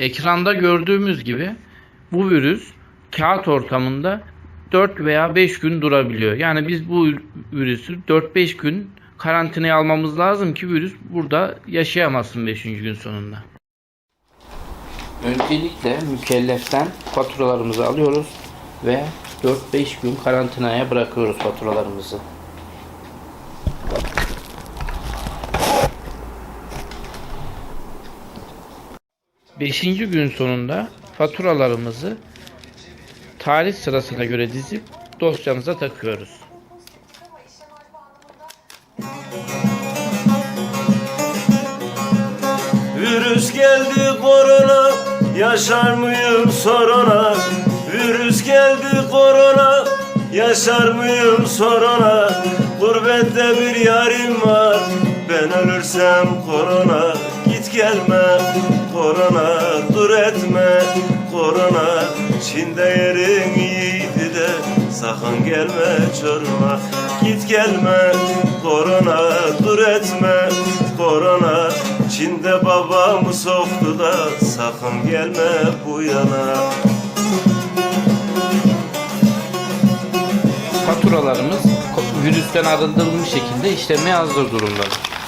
Ekranda gördüğümüz gibi bu virüs kağıt ortamında 4 veya 5 gün durabiliyor. Yani biz bu virüsü 4-5 gün karantinaya almamız lazım ki virüs burada yaşayamazsın 5. gün sonunda. Öncelikle mükelleften faturalarımızı alıyoruz ve 4-5 gün karantinaya bırakıyoruz faturalarımızı. Beşinci gün sonunda faturalarımızı tarih sırasına göre dizip dosyamıza takıyoruz. Virüs geldi korona Yaşar mıyım sorana Virüs geldi korona Yaşar mıyım sorana Gurbette bir yarim var Ben ölürsem korona Git gelme korona Dur etme korona. Çin'de yerin iyiydi de Sakın gelme çoruma. Git gelme korona Dur etme korona. Çin'de babamı soktu da Sakın gelme bu yana. Faturalarımız virüsten arındırılmış şekilde işlemeye hazır durumdadır.